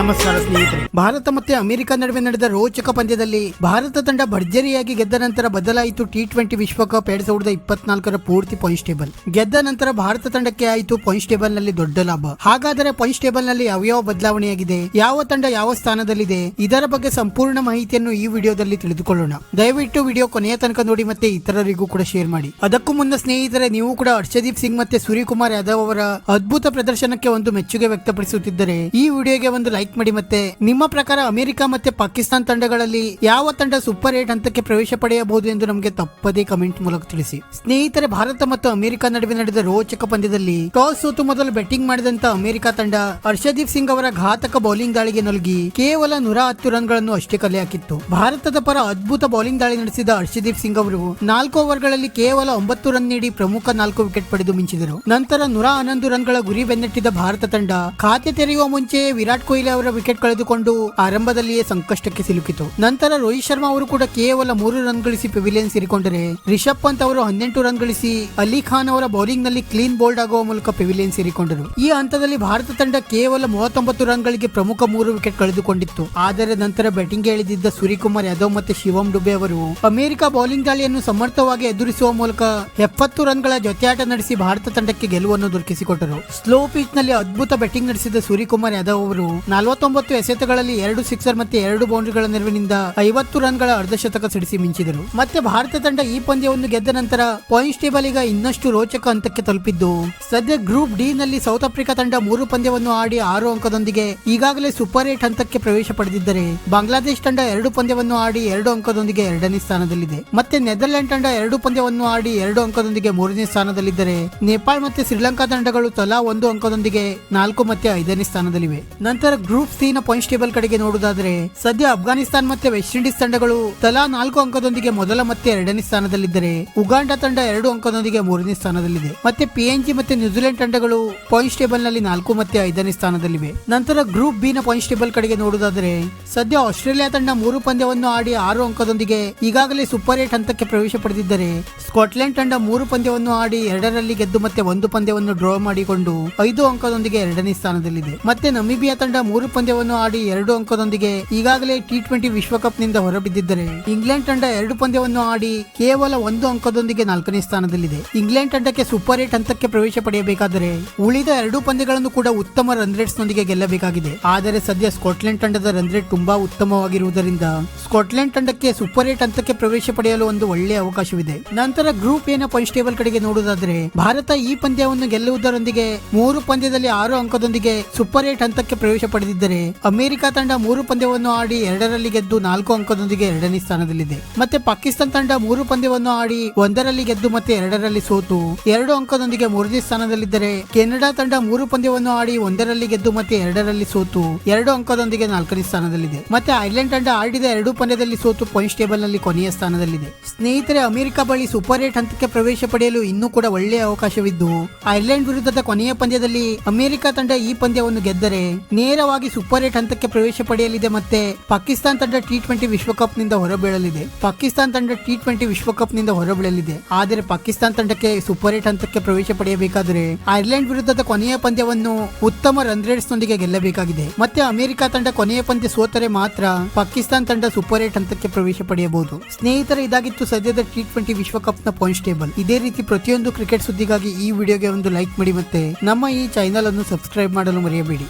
ನಮಸ್ಕಾರ ಸ್ನೇಹಿತರೆ. ಭಾರತ ಮತ್ತೆ ಅಮೆರಿಕ ನಡುವೆ ನಡೆದ ರೋಚಕ ಪಂದ್ಯದಲ್ಲಿ ಭಾರತ ತಂಡ ಭರ್ಜರಿಯಾಗಿ ಗೆದ್ದ ನಂತರ ಬದಲಾಯಿತು ಟಿ ಟ್ವೆಂಟಿ ವಿಶ್ವಕಪ್ ಎರಡ್ ಸಾವಿರದ ಇಪ್ಪತ್ನಾಲ್ಕರ ಪೂರ್ತಿ ಪಾಯಿಂಟ್ಸ್ ಟೇಬಲ್ ಗೆದ್ದ ನಂತರ ಭಾರತ ತಂಡಕ್ಕೆ ಆಯಿತು ಪಾಯಿಂಟ್ಸ್ ಟೇಬಲ್ನಲ್ಲಿ ದೊಡ್ಡ ಲಾಭ. ಹಾಗಾದರೆ ಪಾಯಿಂಟ್ಸ್ ಟೇಬಲ್ನಲ್ಲಿ ಯಾವ್ಯಾವ ಬದಲಾವಣೆಯಾಗಿದೆ? ಯಾವ ತಂಡ ಯಾವ ಸ್ಥಾನದಲ್ಲಿದೆ? ಇದರ ಬಗ್ಗೆ ಸಂಪೂರ್ಣ ಮಾಹಿತಿಯನ್ನು ಈ ವಿಡಿಯೋದಲ್ಲಿ ತಿಳಿದುಕೊಳ್ಳೋಣ. ದಯವಿಟ್ಟು ವಿಡಿಯೋ ಕೊನೆಯ ತನಕ ನೋಡಿ ಮತ್ತೆ ಇತರರಿಗೂ ಕೂಡ ಶೇರ್ ಮಾಡಿ. ಅದಕ್ಕೂ ಮುನ್ನ ಸ್ನೇಹಿತರೆ, ನೀವು ಕೂಡ ಹರ್ಷದೀಪ್ ಸಿಂಗ್ ಮತ್ತೆ ಸೂರ್ಯಕುಮಾರ್ ಯಾದವ್ ಅವರ ಅದ್ಭುತ ಪ್ರದರ್ಶನಕ್ಕೆ ಒಂದು ಮೆಚ್ಚುಗೆ ವ್ಯಕ್ತಪಡಿಸುತ್ತಿದ್ದರೆ ಈ ವಿಡಿಯೋಗೆ ಒಂದು ಲೈಕ್ ಮಾಡಿ ಮತ್ತೆ ನಿಮ್ಮ ಪ್ರಕಾರ ಅಮೆರಿಕ ಮತ್ತೆ ಪಾಕಿಸ್ತಾನ ತಂಡಗಳಲ್ಲಿ ಯಾವ ತಂಡ ಸೂಪರ್ ಏಟ್ ಹಂತಕ್ಕೆ ಪ್ರವೇಶ ಪಡೆಯಬಹುದು ಎಂದು ನಮಗೆ ತಪ್ಪದೇ ಕಮೆಂಟ್ ಮೂಲಕ ತಿಳಿಸಿ. ಸ್ನೇಹಿತರೆ, ಭಾರತ ಮತ್ತು ಅಮೆರಿಕ ನಡುವೆ ನಡೆದ ರೋಚಕ ಪಂದ್ಯದಲ್ಲಿ ಟಾಸ್ ಸೋತು ಮೊದಲು ಬ್ಯಾಟಿಂಗ್ ಮಾಡಿದಂತ ಅಮೆರಿಕ ತಂಡ ಹರ್ಷದೀಪ್ ಸಿಂಗ್ ಅವರ ಘಾತಕ ಬೌಲಿಂಗ್ ದಾಳಿಗೆ ನಲುಗಿ ಕೇವಲ ನೂರ ಹತ್ತು ರನ್ಗಳನ್ನು ಅಷ್ಟೇ ಕಲೆ ಹಾಕಿತ್ತು. ಭಾರತದ ಪರ ಅದ್ಭುತ ಬೌಲಿಂಗ್ ದಾಳಿ ನಡೆಸಿದ ಹರ್ಷದೀಪ್ ಸಿಂಗ್ ಅವರು ನಾಲ್ಕು ಓವರ್ಗಳಲ್ಲಿ ಕೇವಲ ಒಂಬತ್ತು ರನ್ ನೀಡಿ ಪ್ರಮುಖ ನಾಲ್ಕು ವಿಕೆಟ್ ಪಡೆದು ಮಿಂಚಿದರು. ನಂತರ ನೂರ ಹನ್ನೊಂದು ರನ್ಗಳ ಗುರಿ ಬೆನ್ನಟ್ಟಿದ ಭಾರತ ತಂಡ ಖಾತೆ ತೆರೆಯುವ ಮುಂಚೆ ವಿರಾಟ್ ಕೊಹ್ಲಿ ಅವರ ವಿಕೆಟ್ ಕಳೆದುಕೊಂಡು ಆರಂಭದಲ್ಲಿಯೇ ಸಂಕಷ್ಟಕ್ಕೆ ಸಿಲುಕಿತು. ನಂತರ ರೋಹಿತ್ ಶರ್ಮಾ ಅವರು ಕೂಡ ಕೇವಲ ಮೂರು ರನ್ ಗಳಿಸಿ ಪೆವಿಲಿಯನ್ ಸೇರಿಕೊಂಡರೆ ರಿಷಬ್ ಪಂತ್ ಅವರು ಹನ್ನೆಂಟು ರನ್ ಗಳಿಸಿ ಅಲಿ ಖಾನ್ ಅವರ ಬೌಲಿಂಗ್ನಲ್ಲಿ ಕ್ಲೀನ್ ಬೋಲ್ಡ್ ಆಗುವ ಮೂಲಕ ಪೆವಿಲಿಯನ್ ಸೇರಿಕೊಂಡರು ಈ ಹಂತದಲ್ಲಿ ಭಾರತ ತಂಡ ಕೇವಲ ಮೂವತ್ತೊಂಬತ್ತು ರನ್ ಗಳಿಗೆ ಪ್ರಮುಖ ಮೂರು ವಿಕೆಟ್ ಕಳೆದುಕೊಂಡಿತ್ತು. ಆದರೆ ನಂತರ ಬ್ಯಾಟಿಂಗ್ ಇಳಿದಿದ್ದ ಸೂರ್ಯಕುಮಾರ್ ಯಾದವ್ ಮತ್ತು ಶಿವಂ ಡುಬೆ ಅವರು ಅಮೆರಿಕ ಬೌಲಿಂಗ್ ದಾಳಿಯನ್ನು ಸಮರ್ಥವಾಗಿ ಎದುರಿಸುವ ಮೂಲಕ ಎಪ್ಪತ್ತು ರನ್ಗಳ ಜೊತೆಯಾಟ ನಡೆಸಿ ಭಾರತ ತಂಡಕ್ಕೆ ಗೆಲುವನ್ನು ದೊರಕಿಸಿಕೊಟ್ಟರು. ಸ್ಲೋ ಪಿಚ್ನಲ್ಲಿ ಅದ್ಭುತ ಬ್ಯಾಟಿಂಗ್ ನಡೆಸಿದ ಸೂರ್ಯಕುಮಾರ್ ಯಾದವ್ ಅವರು ನಲವತ್ತೊಂಬತ್ತು ಎಸೆತಗಳಲ್ಲಿ ಎರಡು ಸಿಕ್ಸರ್ ಮತ್ತೆ ಎರಡು ಬೌಂಡ್ರಿಗಳ ನೆರವಿನಿಂದ ಐವತ್ತು ರನ್ಗಳ ಅರ್ಧಶತಕ ಸಿಡಿಸಿ ಮಿಂಚಿದರು. ಮತ್ತೆ ಭಾರತ ತಂಡ ಈ ಪಂದ್ಯವನ್ನು ಗೆದ್ದ ನಂತರ ಪಾಯಿಂಟ್ಸ್ ಟೇಬಲ್ ಈಗ ಇನ್ನಷ್ಟು ರೋಚಕ ಹಂತಕ್ಕೆ ತಲುಪಿದ್ದು. ಸದ್ಯ ಗ್ರೂಪ್ ಡಿ ನಲ್ಲಿ ಸೌತ್ ಆಫ್ರಿಕಾ ತಂಡ ಮೂರು ಪಂದ್ಯವನ್ನು ಆಡಿ ಆರು ಅಂಕದೊಂದಿಗೆ ಈಗಾಗಲೇ ಸೂಪರ್ ಏಟ್ ಹಂತಕ್ಕೆ ಪ್ರವೇಶ ಪಡೆದಿದ್ದರೆ ಬಾಂಗ್ಲಾದೇಶ್ ತಂಡ ಎರಡು ಪಂದ್ಯವನ್ನು ಆಡಿ ಎರಡು ಅಂಕದೊಂದಿಗೆ ಎರಡನೇ ಸ್ಥಾನದಲ್ಲಿದೆ. ಮತ್ತೆ ನೆದರ್ಲೆಂಡ್ ತಂಡ ಎರಡು ಪಂದ್ಯವನ್ನು ಆಡಿ ಎರಡು ಅಂಕದೊಂದಿಗೆ ಮೂರನೇ ಸ್ಥಾನದಲ್ಲಿದ್ದರೆ ನೇಪಾಳ ಮತ್ತೆ ಶ್ರೀಲಂಕಾ ತಂಡಗಳು ತಲಾ ಒಂದು ಅಂಕದೊಂದಿಗೆ ನಾಲ್ಕು ಮತ್ತೆ ಐದನೇ ಸ್ಥಾನದಲ್ಲಿವೆ. ನಂತರ ಗ್ರೂಪ್ ಸಿ ನ ಪಾಯಿಂಟ್ಸ್ ಟೇಬಲ್ ಕಡೆಗೆ ನೋಡುವುದಾದರೆ, ಸದ್ಯ ಅಫ್ಘಾನಿಸ್ತಾನ್ ಮತ್ತೆ ವೆಸ್ಟ್ ಇಂಡೀಸ್ ತಂಡಗಳು ತಲಾ ನಾಲ್ಕು ಅಂಕದೊಂದಿಗೆ ಮೊದಲ ಮತ್ತೆ ಎರಡನೇ ಸ್ಥಾನದಲ್ಲಿದ್ದರೆ, ಉಗಾಂಡ ತಂಡ ಎರಡು ಅಂಕದೊಂದಿಗೆ ಮೂರನೇ ಸ್ಥಾನದಲ್ಲಿದೆ. ಮತ್ತೆ ಪಿಎನ್ಜಿ ಮತ್ತೆ ನ್ಯೂಜಿಲೆಂಡ್ ತಂಡಗಳು ಪಾಯಿಂಟ್ಸ್ ಟೇಬಲ್ನಲ್ಲಿ ನಾಲ್ಕು ಮತ್ತೆ ಐದನೇ ಸ್ಥಾನದಲ್ಲಿವೆ. ನಂತರ ಗ್ರೂಪ್ ಬಿ ನ ಪಾಯಿಂಟ್ಸ್ ಟೇಬಲ್ ಕಡೆಗೆ ನೋಡುವುದಾದರೆ, ಸದ್ಯ ಆಸ್ಟ್ರೇಲಿಯಾ ತಂಡ ಮೂರು ಪಂದ್ಯವನ್ನು ಆಡಿ ಆರು ಅಂಕದೊಂದಿಗೆ ಈಗಾಗಲೇ ಸೂಪರ್ ಏಟ್ ಹಂತಕ್ಕೆ ಪ್ರವೇಶ ಪಡೆದಿದ್ದರೆ ಸ್ಕಾಟ್ಲೆಂಡ್ ತಂಡ ಮೂರು ಪಂದ್ಯವನ್ನು ಆಡಿ ಎರಡರಲ್ಲಿ ಗೆದ್ದು ಮತ್ತೆ ಒಂದು ಪಂದ್ಯವನ್ನು ಡ್ರಾ ಮಾಡಿಕೊಂಡು ಐದು ಅಂಕದೊಂದಿಗೆ ಎರಡನೇ ಸ್ಥಾನದಲ್ಲಿದೆ. ಮತ್ತೆ ನಮಿಬಿಯಾ ತಂಡ ಮೂರು ಪಂದ್ಯವನ್ನು ಆಡಿ ಎರಡು ಅಂಕದೊಂದಿಗೆ ಈಗಾಗಲೇ ಟಿ ಟ್ವೆಂಟಿ ವಿಶ್ವಕಪ್ನಿಂದ ಹೊರಬಿದ್ದಿದ್ದರೆ ಇಂಗ್ಲೆಂಡ್ ತಂಡ ಎರಡು ಪಂದ್ಯವನ್ನು ಆಡಿ ಕೇವಲ ಒಂದು ಅಂಕದೊಂದಿಗೆ ನಾಲ್ಕನೇ ಸ್ಥಾನದಲ್ಲಿದೆ. ಇಂಗ್ಲೆಂಡ್ ತಂಡಕ್ಕೆ ಸೂಪರ್ ಏಟ್ ಹಂತಕ್ಕೆ ಪ್ರವೇಶ ಪಡೆಯಬೇಕಾದರೆ ಉಳಿದ ಎರಡು ಪಂದ್ಯಗಳನ್ನು ಕೂಡ ಉತ್ತಮ ರನ್ ರೇಟ್ಸ್ ನೊಂದಿಗೆ ಗೆಲ್ಲಬೇಕಾಗಿದೆ. ಆದರೆ ಸದ್ಯ ಸ್ಕಾಟ್ಲೆಂಡ್ ತಂಡದ ರನ್ ರೇಟ್ ತುಂಬಾ ಉತ್ತಮವಾಗಿರುವುದರಿಂದ ಸ್ಕಾಟ್ಲೆಂಡ್ ತಂಡಕ್ಕೆ ಸೂಪರ್ ಏಟ್ ಹಂತಕ್ಕೆ ಪ್ರವೇಶ ಪಡೆಯಲು ಒಂದು ಒಳ್ಳೆಯ ಅವಕಾಶವಿದೆ. ನಂತರ ಗ್ರೂಪ್ ಎನ ಪಾಯಿಂಟ್ಸ್ ಟೇಬಲ್ ಕಡೆಗೆ ನೋಡುವುದಾದ್ರೆ, ಭಾರತ ಈ ಪಂದ್ಯವನ್ನು ಗೆಲ್ಲುವುದರೊಂದಿಗೆ ಮೂರು ಪಂದ್ಯದಲ್ಲಿ ಆರು ಅಂಕದೊಂದಿಗೆ ಸೂಪರ್ ಏಟ್ ಹಂತಕ್ಕೆ ಪ್ರವೇಶ ಪಡೆದಿದ್ದರೆ, ಅಮೆರಿಕ ತಂಡ ಮೂರು ಪಂದ್ಯವನ್ನು ಆಡಿ ಎರಡರಲ್ಲಿ ಗೆದ್ದು ನಾಲ್ಕು ಅಂಕದೊಂದಿಗೆ ಎರಡನೇ ಸ್ಥಾನದಲ್ಲಿದೆ. ಮತ್ತೆ ಪಾಕಿಸ್ತಾನ ತಂಡ ಮೂರು ಪಂದ್ಯವನ್ನು ಆಡಿ ಒಂದರಲ್ಲಿ ಗೆದ್ದು ಮತ್ತೆ ಎರಡರಲ್ಲಿ ಸೋತು ಎರಡು ಅಂಕದೊಂದಿಗೆ ಮೂರನೇ ಸ್ಥಾನದಲ್ಲಿದ್ದರೆ, ಕೆನಡಾ ತಂಡ ಮೂರು ಪಂದ್ಯವನ್ನು ಆಡಿ ಒಂದರಲ್ಲಿ ಗೆದ್ದು ಮತ್ತೆ ಎರಡರಲ್ಲಿ ಸೋತು ಎರಡು ಅಂಕದೊಂದಿಗೆ ನಾಲ್ಕನೇ ಸ್ಥಾನದಲ್ಲಿದೆ. ಮತ್ತೆ ಐರ್ಲೆಂಡ್ ತಂಡ ಆಡಿದ ಎರಡು ಪಂದ್ಯದಲ್ಲಿ ಸೋತು ಪಾಯಿಂಟ್ಸ್ ಟೇಬಲ್ನಲ್ಲಿ ಕೊನೆಯ ಸ್ಥಾನದಲ್ಲಿದೆ. ಸ್ನೇಹಿತರೆ, ಅಮೆರಿಕ ಬಳಿ ಸೂಪರ್ ಏಟ್ ಹಂತಕ್ಕೆ ಪ್ರವೇಶ ಪಡೆಯಲು ಇನ್ನೂ ಕೂಡ ಒಳ್ಳೆಯ ಅವಕಾಶವಿದ್ದು, ಐರ್ಲೆಂಡ್ ವಿರುದ್ಧದ ಕೊನೆಯ ಪಂದ್ಯದಲ್ಲಿ ಅಮೆರಿಕ ತಂಡ ಈ ಪಂದ್ಯವನ್ನು ಗೆದ್ದರೆ ನೇರವಾಗಿ ಸೂಪರ್ ಏಟ್ ಹಂತಕ್ಕೆ ಪ್ರವೇಶ ಪಡೆಯಲಿದೆ ಮತ್ತೆ ಪಾಕಿಸ್ತಾನ ತಂಡ ಟಿ ಟ್ವೆಂಟಿ ವಿಶ್ವಕಪ್ನಿಂದ ಹೊರಬೀಳಲಿದೆ. ಪಾಕಿಸ್ತಾನ ತಂಡ ಟಿ ಟ್ವೆಂಟಿ ವಿಶ್ವಕಪ್ನಿಂದ ಹೊರಬೀಳಲಿದೆ. ಆದರೆ ಪಾಕಿಸ್ತಾನ ತಂಡಕ್ಕೆ ಸೂಪರ್ ಏಟ್ ಹಂತಕ್ಕೆ ಪ್ರವೇಶ ಪಡೆಯಬೇಕಾದರೆ ಐರ್ಲೆಂಡ್ ವಿರುದ್ಧದ ಕೊನೆಯ ಪಂದ್ಯವನ್ನು ಉತ್ತಮ ರನ್ ರೇಟ್ಸ್ ನೊಂದಿಗೆ ಗೆಲ್ಲಬೇಕಾಗಿದೆ. ಮತ್ತೆ ಅಮೆರಿಕ ತಂಡ ಕೊನೆಯ ಪಂದ್ಯ ಸೋತರೆ ಮಾತ್ರ ಪಾಕಿಸ್ತಾನ ತಂಡ ಸೂಪರ್ ಏಟ್ ಹಂತಕ್ಕೆ ಪ್ರವೇಶ ಪಡೆಯಬಹುದು. ಸ್ನೇಹಿತರ, ಇದಾಗಿತ್ತು ಸದ್ಯದ ಟಿ ಟ್ವೆಂಟಿ ನ ಪಾಯಿಂಟ್ಸ್ ಟೇಬಲ್ ಇದೇ ರೀತಿ ಪ್ರತಿಯೊಂದು ಕ್ರಿಕೆಟ್ ಸುದ್ದಿಗಾಗಿ ಈ ವಿಡಿಯೋಗೆ ಒಂದು ಲೈಕ್ ಮಾಡಿ ಮತ್ತೆ ನಮ್ಮ ಈ ಚಾನೆಲ್ ಅನ್ನು ಸಬ್ಸ್ಕ್ರೈಬ್ ಮಾಡಲು ಮರೆಯಬೇಡಿ.